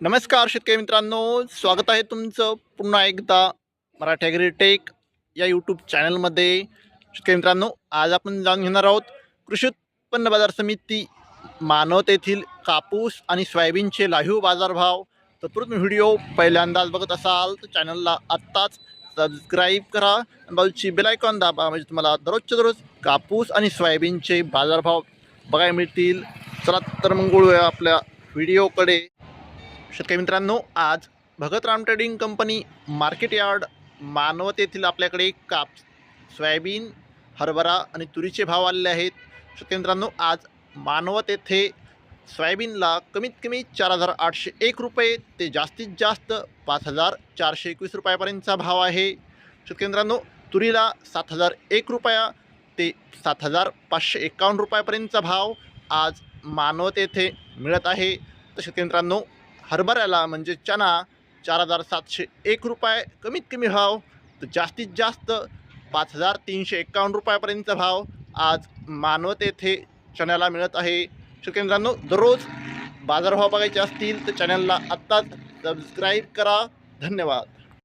नमस्कार शेतकरी मित्रांनो स्वागत आहे तुमचं पुन्हा एकदा मराठी ॲग्रीटेक या यूट्यूब चॅनलमध्ये शेतकरी मित्रांनो आज आपण जाणून घेणार आहोत कृषी उत्पन्न बाजार समिती मानवत येथील कापूस आणि सोयाबीनचे लाईव्ह बाजारभाव. तत्पूर्वी व्हिडिओ पहिल्यांदाच बघत असाल तर चॅनलला आत्ताच सबस्क्राईब करा आणि बाजूची बेलायकॉन दाबा म्हणजे तुम्हाला दररोजच्या दररोज कापूस आणि सोयाबीनचे बाजारभाव बघायला मिळतील. चला तर मग आपल्या व्हिडिओकडे. शेतकरी मित्रांनो आज Bhagatram trading company market yard Manwat येथील आपल्याकडे काप सोयाबीन हरभरा आणि तुरीचे भाव आलेले आहेत. शेतकरी मित्रांनो आज मानवत येथे सोयाबीनला कमीत कमी चार हजार आठशे एक रुपये ते जास्तीत जास्त पाच हजार चारशे एकवीस रुपयापर्यंतचा भाव आहे. शेतकरी मित्रांनो तुरीला सात हजार एक रुपया ते सात हजार पाचशे एकावन्न रुपयापर्यंतचा भाव आज मानवत येथे मिळत आहे. तर शेतकरी मित्रांनो हरभऱ्याला म्हणजे चना चार हजार सातशे एक रुपये कमीत कमी भाव तर जास्तीत जास्त पाच हजार तीनशे एक्कावन्न रुपयापर्यंतचा भाव आज मानवत येथे चण्याला मिळत आहे. शेतकरी मित्रांनो दररोज बाजारभाव बघायचे असतील तर चॅनलला आत्ताच सबस्क्राईब करा. धन्यवाद.